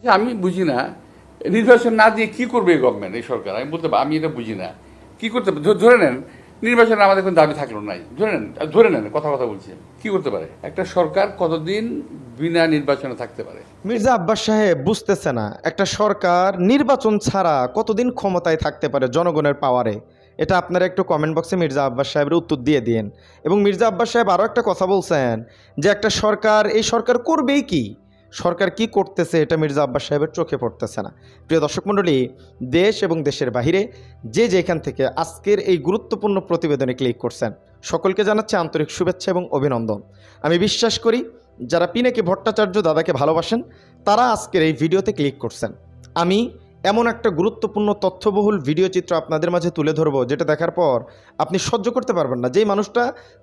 আচ্ছা আমি বুঝি না। নির্বাচন না দিয়ে কি করবে এই গভর্নমেন্ট এই সরকার? আমি বলতে আমি এটা বুঝি না। কি করতে? ধরে নেন, নির্বাচনে আমাদের কোনো দাবি থাকল নাই। ধরে নেন ধরে নেন, কথা কথা বলছি। কি করতে পারে? একটা সরকার কতদিন বিনা নির্বাচনে থাকতে পারে? মির্জা আব্বাস সাহেব বুঝতেছে না, একটা সরকার নির্বাচন ছাড়া কতদিন ক্ষমতায় থাকতে পারে জনগণের পাওয়ারে এটা আপনারা একটু কমেন্ট বক্সে মির্জা আব্বাস সাহেবের উত্তর দিয়ে দিন এবং মির্জা আব্বাস সাহেব আরও একটা কথা বলছেন, যে একটা সরকার, এই সরকার করবেই কি? সরকার কি করতেছে এটা মির্জা আব্বাস সাহেবের চোখে পড়তেছে না। প্রিয় দর্শক মণ্ডলী, দেশ এবং দেশের বাহিরে যে যেখান থেকে আজকের এই গুরুত্বপূর্ণ প্রতিবেদনে ক্লিক করছেন, সকলকে জানাচ্ছে আন্তরিক শুভেচ্ছা এবং অভিনন্দন। আমি বিশ্বাস করি, যারা পিনাকি ভট্টাচার্য দাদাকে ভালোবাসেন, তারা আজকের এই ভিডিওতে ক্লিক করছেন। আমি এমন একটা গুরুত্বপূর্ণ তথ্যবহুল ভিডিও চিত্র আপনাদের মাঝে তুলে ধরবো, যেটা দেখার পর আপনি সহ্য করতে পারবেন না। যেই মানুষটা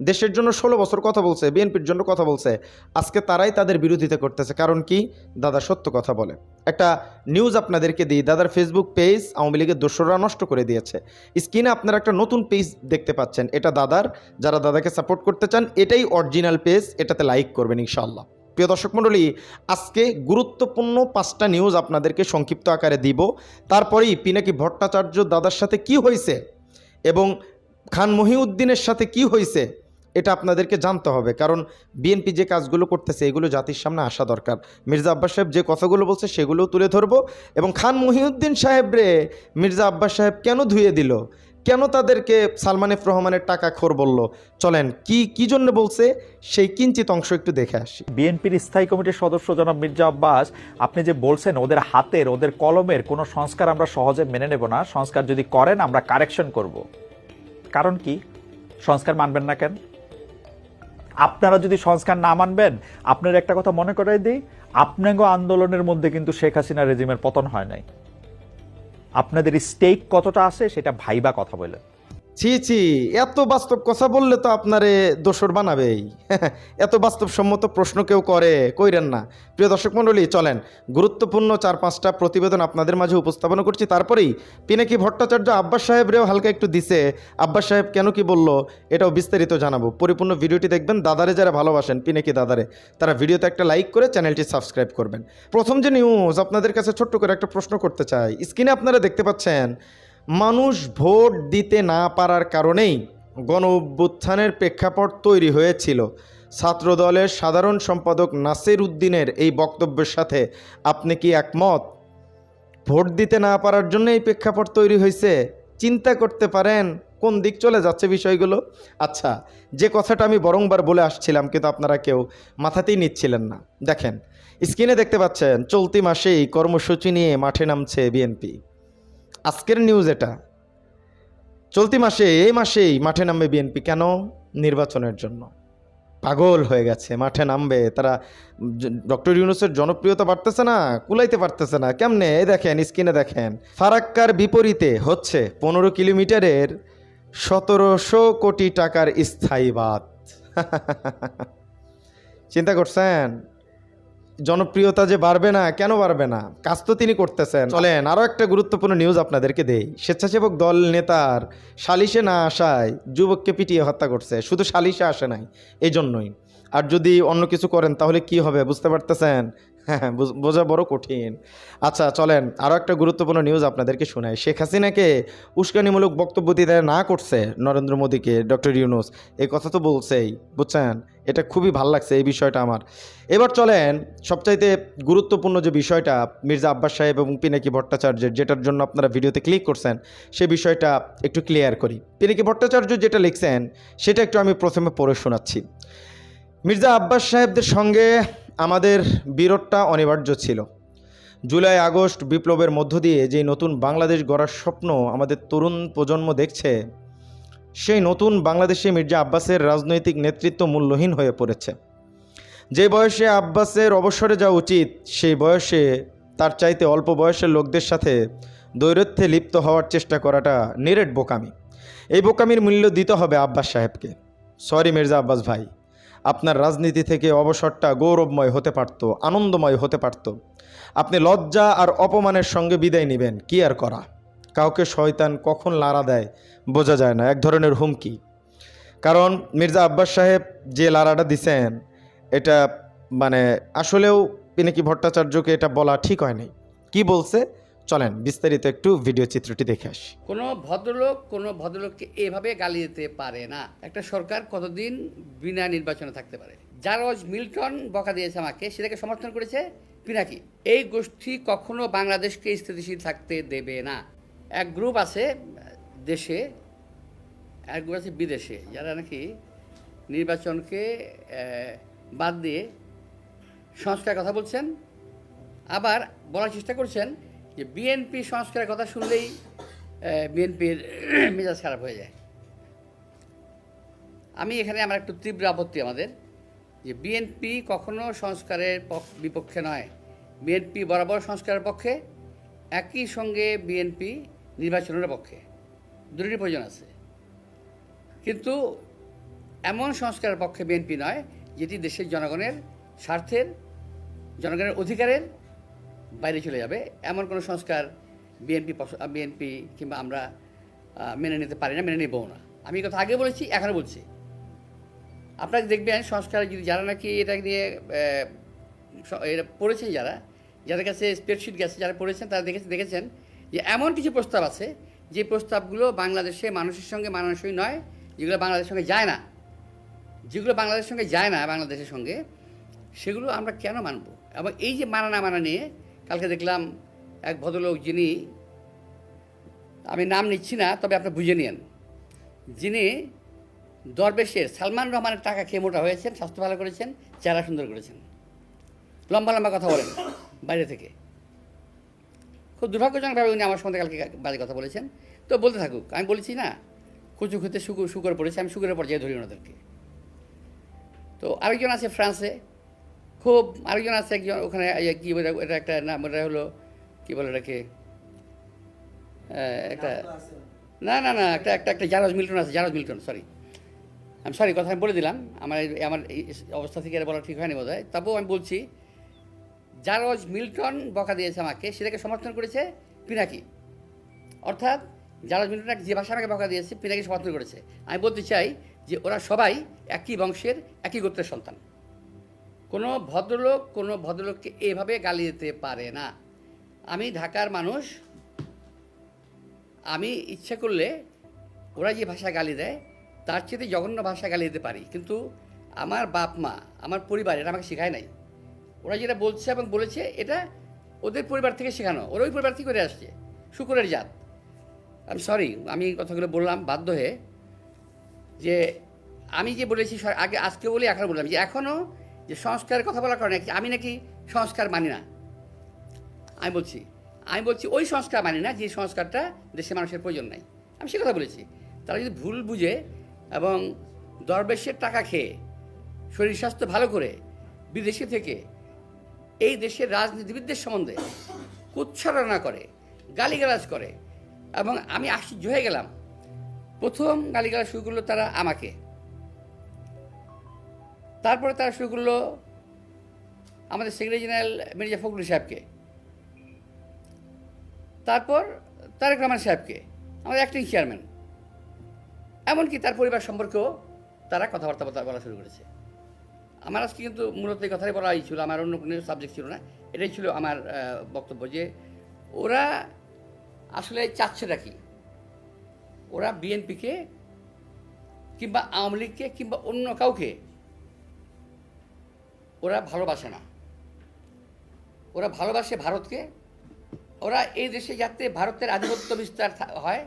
দেশের জন্য ষোলো বছর কথা বলছে, বিএনপির জন্য কথা বলছে, আজকে তারাই তাদের বিরোধিতা করতেছে। কারণ কি? দাদা সত্য কথা বলে। একটা নিউজ আপনাদেরকে দিই, দাদার ফেসবুক পেজ আওয়ামী লীগের দোসররা নষ্ট করে দিয়েছে। স্ক্রিনে আপনারা একটা নতুন পেজ দেখতে পাচ্ছেন, এটা দাদার। যারা দাদাকে সাপোর্ট করতে চান, এটাই অরিজিনাল পেজ এটাতে লাইক করবেন ইনশাল্লাহ প্রিয় দর্শক মণ্ডলী, আজকে গুরুত্বপূর্ণ পাঁচটা নিউজ আপনাদেরকে সংক্ষিপ্ত আকারে দিব। তারপরেই পিনাকি ভট্টাচার্য দাদার সাথে কি হয়েছে এবং খান মহিউদ্দিনের সাথে কি হয়েছে, এটা আপনাদেরকে জানতে হবে। কারণ বিএনপি যে কাজগুলো করতেছে, এগুলো জাতির সামনে আসা দরকার। মির্জা আব্বাস সাহেব যে কথাগুলো বলছে, সেগুলোও তুলে ধরবো। এবং খান মহিউদ্দিন সাহেব রে, মির্জা আব্বাস সাহেব কেন ধুয়ে দিল? কেন তাদেরকে সালমান এফ রহমানের টাকা খোর বলল? চলেন, কি কি জন্য বলছে? সেই কিঞ্চিত অংশ একটু দেখে আসি। বিএনপির স্থায়ী কমিটির সদস্য জনাব মির্জা আব্বাস, আপনি যে বলছেন ওদের হাতের, ওদের কলমের কোনো সংস্কার আমরা সহজে মেনে নেব না। সংস্কার যদি করেন, আমরা কারেকশন করব। কারণ কি? সংস্কার মানবেন না কেন? আপনারা যদি সংস্কার না মানবেন, আপনার একটা কথা মনে করাই দিই আপনাগো আন্দোলনের মধ্যে কিন্তু শেখ হাসিনা রেজিমের পতন হয় নাই। আপনাদের স্টেক কতটা আছে সেটা ভাইবা কথা বলেন ছি ছি, এত বাস্তব কথা বললে তো আপনারে দোসর বানাবেই। এত বাস্তবসম্মত প্রশ্ন কেউ করে, কইরেন না। প্রিয় দর্শক মণ্ডলী, চলেন। গুরুত্বপূর্ণ চার, পাঁচটা প্রতিবেদন আপনাদের মাঝে উপস্থাপন করছি। তারপরেই পিনাকি ভট্টাচার্য আব্বাস সাহেবরেও হালকা একটু দিছে। আব্বাস সাহেব কেন কি বলল, এটাও বিস্তারিত জানাব। পরিপূর্ণ ভিডিওটি দেখবেন, দাদারে যারা ভালোবাসেন, পিনাকি দাদারে, তারা ভিডিওতে একটা লাইক করে চ্যানেলটি সাবস্ক্রাইব করবেন। প্রথম যে নিউজ আপনাদের কাছে ছোট্ট করে একটা প্রশ্ন করতে চাই। স্ক্রিনে আপনারা দেখতে পাচ্ছেন মানুষ ভোট দিতে না পারার কারণেই গণ অভ্যুত্থানের প্রেক্ষাপট তৈরি হয়েছিল। ছাত্রদলের সাধারণ সম্পাদক নাসির উদ্দিনের এই বক্তব্যের সাথে আপনি কি একমত? ভোট দিতে না পারার জন্য এই প্রেক্ষাপট তৈরি হয়েছে? চিন্তা করতে পারেন, কোন দিক চলে যাচ্ছে বিষয়গুলো? আচ্ছা যে কথাটা আমি বরংবার বলে আসছিলাম, কিন্তু আপনারা কেউ মাথাতেই নিচ্ছিলেন না। দেখেন, স্ক্রিনে দেখতে পাচ্ছেন, চলতি মাসেই কর্মসূচি নিয়ে মাঠে নামছে বিএনপি। আজকের নিউজ এটা। চলতি মাসে, এই মাসেই মাঠে নামবে বিএনপি কেন? নির্বাচনের জন্য। পাগল হয়ে গেছে, মাঠে নামবে। তারা ডক্টর ইউনুসের জনপ্রিয়তা বাড়তেছে না, কুলাইতে পারতেছে না। কেমনে? এই দেখেন, স্ক্রিনে দেখেন। ফারাক্কার বিপরীতে হচ্ছে পনেরো কিলোমিটারের সতেরোশো কোটি টাকার স্থায়ী বাদ চিন্তা করছেন? জনপ্রিয়তা যে বাড়বে না, কেন বাড়বে না? কাজ তো তিনি করতেছেন। চলেন আরও একটা গুরুত্বপূর্ণ নিউজ আপনাদেরকে দেই। স্বেচ্ছাসেবক দল নেতার সালিশে না আসায় যুবককে পিটিয়ে হত্যা করছে। শুধু সালিশে আসে নাই এই জন্যই আর যদি অন্য কিছু করেন, তাহলে কি হবে? বুঝতে পারতেছেন? হ্যাঁ বুঝ- বোঝা বড় কঠিন। আচ্ছা চলেন আরও একটা গুরুত্বপূর্ণ নিউজ আপনাদেরকে শোনাই। শেখ হাসিনাকে উস্কানিমূলক বক্তব্য দিতে না করছে নরেন্দ্র মোদীকে, ডক্টর ইউনুস। এই কথা তো বলছেই, বুঝছেন? এটা খুবই ভালো লাগছে এই বিষয়টা আমার। এবার চলেন সবচাইতে গুরুত্বপূর্ণ যে বিষয়টা মির্জা আব্বাস সাহেব এবং পিনাকি ভট্টাচার্যের, যেটার জন্য আপনারা ভিডিওতে ক্লিক করছেন, সে বিষয়টা একটু ক্লিয়ার করি। পিনাকি ভট্টাচার্য যেটা লিখছেন, সেটা একটু আমি প্রথমে পড়ে শোনাচ্ছি। মির্জা আব্বাস সাহেবদের সঙ্গে আমাদের বিরোধটা অনিবার্য ছিল। জুলাই, আগস্ট বিপ্লবের মধ্য দিয়ে যেই নতুন বাংলাদেশ গড়ার স্বপ্ন আমাদের তরুণ প্রজন্ম দেখছে সেই নতুন বাংলাদেশে মির্জা আব্বাসের রাজনৈতিক নেতৃত্ব মূল্যহীন হয়ে পড়েছে। যে বয়সে আব্বাসের অবসরে যাওয়া উচিত, সেই বয়সে তার চাইতে অল্প বয়সের লোকদের সাথে দৈরথ্যে লিপ্ত হওয়ার চেষ্টা করাটা নিরেট বোকামি। এই বোকামির মূল্য দিতে হবে আব্বাস সাহেবকে। সরি মির্জা আব্বাস ভাই, আপনার রাজনীতি থেকে অবসরটা গৌরবময় হতে পারত, আনন্দময় হতে পারত। আপনি লজ্জা আর অপমানের সঙ্গে বিদায় নেবেন, কি আর করা? কাউকে শয়তান কখন লাড়া দেয় বোঝা যায় না, এক ধরনের হুমকি। কারণ মির্জা আব্বাস সাহেব যে লাড়াটা দিছেন, এটা মানে আসলেও পিনাকি ভট্টাচার্যকে এটা বলা ঠিক হয় নাই? কি বলছে? চলেন বিস্তারিত একটু ভিডিও চিত্রটি দেখে আসি। কোনো ভদ্রলোক কোনো ভদ্রলোককে এভাবে গালি দিতে পারে না। একটা সরকার কতদিন বিনা নির্বাচনে থাকতে পারে? জারজ মিল্টন বকা দিয়েছে আমাকে, সেটাকে সমর্থন করেছে পিনাকি। এই গোষ্ঠী কখনো বাংলাদেশকে স্থিতিশীল থাকতে দেবে না। এক গ্রুপ আছে দেশে, এক গ্রুপ আছে বিদেশে, যারা নাকি নির্বাচনকে বাদ দিয়ে সংস্কারের কথা বলছেন। আবার বলার চেষ্টা করছেন যে বিএনপি সংস্কারের কথা শুনলেই বিএনপির মেজাজ খারাপ হয়ে যায়। আমি এখানে আমার একটু তীব্র আপত্তি আমাদের যে বিএনপি কখনো সংস্কারের পক্ষ- বিপক্ষে নয়। বিএনপি বরাবর সংস্কারের পক্ষে। একই সঙ্গে বিএনপি নির্বাচনের পক্ষে। দুটোরই প্রয়োজন আছে। কিন্তু এমন সংস্কারের পক্ষে বিএনপি নয়, যেটি দেশের জনগণের স্বার্থের, জনগণের অধিকারের বাইরে চলে যাবে। এমন কোনো সংস্কার বিএনপি বিএনপি কিংবা আমরা মেনে নিতে পারি না, মেনে নেবও না। আমি কথা আগে বলেছি এখনও বলছি। আপনারা দেখবেন সংস্কার যদি যারা নাকি এটা নিয়ে এটা পড়েছেন যারা, যাদের কাছে স্প্রেডশিট গেছে, যারা পড়েছেন, তারা দেখেছে, দেখেছেন যে এমন কিছু প্রস্তাব আছে যে প্রস্তাবগুলো বাংলাদেশে মানুষের সঙ্গে মানানসই নয়, যেগুলো বাংলাদেশের সঙ্গে যায় না। যেগুলো বাংলাদেশের সঙ্গে যায় না বাংলাদেশের সঙ্গে, সেগুলো আমরা কেন মানব? এবং এই যে মানা না মানা নিয়ে কালকে দেখলাম এক ভদ্রলোক যিনি, আমি নাম নিচ্ছি না, তবে আপনি বুঝে নিন যিনি দরবেশের সালমান রহমানের টাকা খেয়ে মোটা হয়েছেন, স্বাস্থ্য ভালো করেছেন, চেহারা সুন্দর করেছেন। লম্বা লম্বা কথা বলেন বাইরে থেকে। খুব দুর্ভাগ্যজনকভাবে উনি আমার সঙ্গে কালকে বাজে কথা বলেছেন। তো বলতে থাকুক আমি বলেছি না কচু খেতে শুকুর শুকর পড়েছে আমি শুকুরের পর্যায়ে ধরি ওনাদেরকে। তো আরেকজন আছে ফ্রান্সে খুব আরেকজন আছে একজন ওখানে কী বলে এটা একটা নাম এটা হলো কী বলে এটাকে একটা না না না একটা একটা একটা জারজ মিল্টন আছে জারজ মিল্টন সরি আমি সরি কথা আমি বলে দিলাম আমার আমার এই অবস্থা থেকে এটা বলা ঠিক হয়নি বোধ হয় তবুও আমি বলছি জারজ মিল্টন বকা দিয়েছে আমাকে, সেটাকে সমর্থন করেছে পিনাকি। অর্থাৎ জারজ মিল্টন যে ভাষা আমাকে বকা দিয়েছে, পিনাকি সমর্থন করেছে। আমি বলতে চাই যে ওরা সবাই একই বংশের, একই গোত্রের সন্তান। কোনো ভদ্রলোক, কোনো ভদ্রলোককে এভাবে গালি দিতে পারে না। আমি ঢাকার মানুষ, আমি ইচ্ছে করলে ওরা যে ভাষা গালি দেয়, তার চেয়ে জঘন্য ভাষা গালি দিতে পারি। কিন্তু আমার বাপ মা, আমার পরিবার এটা আমাকে শেখায় নাই। ওরা যেটা বলছে এবং বলেছে, এটা ওদের পরিবার থেকে শেখানো। ওরা ওই পরিবার থেকে করে আসছে। শুকুরের জাত। আমি সরি আমি কথাগুলো বললাম বাধ্য হয়ে যে আমি যে বলেছি আগে, আজকে বলি, এখন বললাম যে এখনও যে সংস্কারের কথা বলার কারণে আমি নাকি সংস্কার মানি না। আমি বলছি আমি বলছি ওই সংস্কার মানি না যে সংস্কারটা দেশের মানুষের প্রয়োজন নাই। আমি সে কথা বলেছি। তারা যদি ভুল বুঝে এবং দরবেশের টাকা খেয়ে শরীর স্বাস্থ্য ভালো করে বিদেশে থেকে এই দেশের রাজনীতিবিদদের সম্বন্ধে কুচ্ছারণা করে, গালিগালাজ করে এবং আমি আশ্চর্য হয়ে গেলাম। প্রথম গালিগালাজ শুরু করল তারা আমাকে। তারপরে তারা শুরু করল আমাদের সেক্রেটারি জেনারেল মির্জা ফখরুল সাহেবকে। তারপর তারেক রহমান সাহেবকে, আমাদের অ্যাক্টিং চেয়ারম্যান এমনকি তার পরিবার সম্পর্কেও তারা কথাবার্তা বলা- শুরু করেছে। আমার আজকে কিন্তু মূলত এই কথাই বলাই ছিল আমার অন্য কোনো সাবজেক্ট ছিল না, এটাই ছিল আমার বক্তব্য যে ওরা আসলে চাচ্ছেটা কি? ওরা বিএনপিকে কিংবা আওয়ামী লীগকে কিংবা অন্য কাউকে ওরা ভালোবাসে না। ওরা ভালোবাসে ভারতকে। ওরা এই দেশে যাতে ভারতের আধিপত্য বিস্তার হয়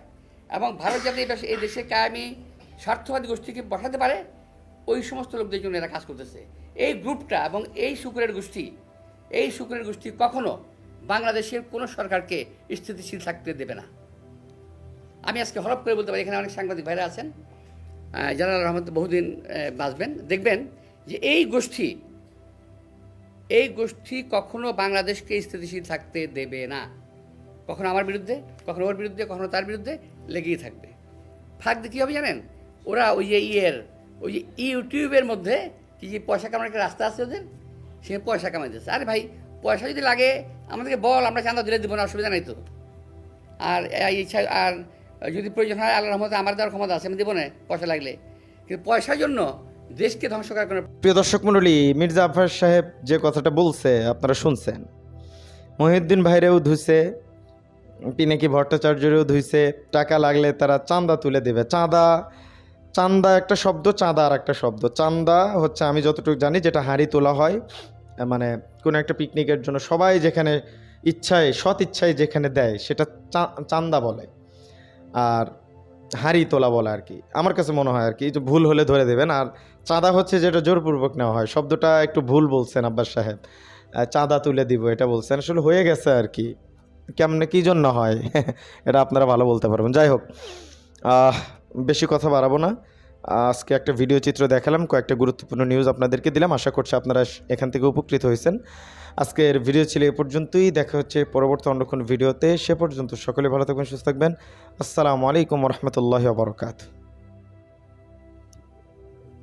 এবং ভারত যাতে এই দেশে- কায়েমি, স্বার্থবাদী গোষ্ঠীকে বসাতে পারে ওই সমস্ত লোকদের জন্য এরা কাজ করতেছে। এই গ্রুপটা এবং এই শুকুরের গোষ্ঠী, এই শুকুরের গোষ্ঠী কখনো বাংলাদেশের কোনো সরকারকে স্থিতিশীল থাকতে দেবে না। আমি আজকে হরপ করে বলতে পারি, এখানে অনেক সাংবাদিক ভাইরা আছেন। জালাল রহমান তো বহুদিন বাঁচবেন। দেখবেন যে এই গোষ্ঠী এই গোষ্ঠী কখনো বাংলাদেশকে স্থিতিশীল থাকতে দেবে না। কখনো আমার বিরুদ্ধে, কখনো ওর বিরুদ্ধে, কখনো তার বিরুদ্ধে লেগেই থাকবে। ফাঁক দিয়ে কী হবে জানেন? ওরা ওই যে ইয়ের ওই যে ইউটিউবের মধ্যে কি যে পয়সা কামানোর একটা রাস্তা আছে ওদের সে পয়সা কামাইতেছে আরে ভাই, পয়সা যদি লাগে, আমাদেরকে বল, আমরা চাঁদা দিলে দেবো না, অসুবিধা নাই তো। আর ইচ্ছা, আর যদি প্রয়োজন হয় আল্লাহ রহমতে আমার দেওয়ার ক্ষমতা আছে, আমি দেবো না পয়সা লাগলে। কিন্তু পয়সার জন্য দেশকে ধ্বংস করার কোনো প্রিয় দর্শক মণ্ডলী, মির্জা আব্বাস সাহেব যে কথাটা বলছে, আপনারা শুনছেন। মহিউদ্দিন ভাইরেও ধুইছে, পিনাকি ভট্টাচার্যরেও ধুইছে, টাকা লাগলে তারা চাঁদা তুলে দেবে। চাঁদা চাঁদা একটা শব্দ, চাঁদা আর একটা শব্দ। চাঁদা হচ্ছে আমি যতটুকু জানি যেটা হাঁড়ি তোলা হয় মানে কোনো একটা পিকনিকের জন্য সবাই যেখানে ইচ্ছায়, সৎ ইচ্ছায় যেখানে দেয় সেটা চা- চাঁদা বলে। আর হাঁড়ি তোলা বলে আর কি। আমার কাছে মনে হয় আর কি যে ভুল হলে ধরে দেবেন। আর চাঁদা হচ্ছে যেটা জোরপূর্বক নেওয়া হয়। শব্দটা একটু ভুল বলছেন আব্বাস সাহেব। চাঁদা তুলে দিব, এটা বলছেন। আসলে হয়ে গেছে আর কি। কেমনে, কী জন্য হয়? এটা আপনারা ভালো বলতে পারবেন। যাই হোক। বেশি কথা বাড়াবো না। আজকে একটা ভিডিও চিত্র দেখালাম, কয়েকটা গুরুত্বপূর্ণ নিউজ আপনাদেরকে দিলাম। আশা করছি আপনারা এখান থেকে উপকৃত হয়েছেন। আজকের ভিডিও ছিল এ পর্যন্তই। দেখা হচ্ছে পরবর্তী অন্যক্ষণ ভিডিওতে সে পর্যন্ত সকলে ভালো থাকবেন, সুস্থ থাকবেন। আসসালামু আলাইকুম রহমতুল্লাহ বরকাত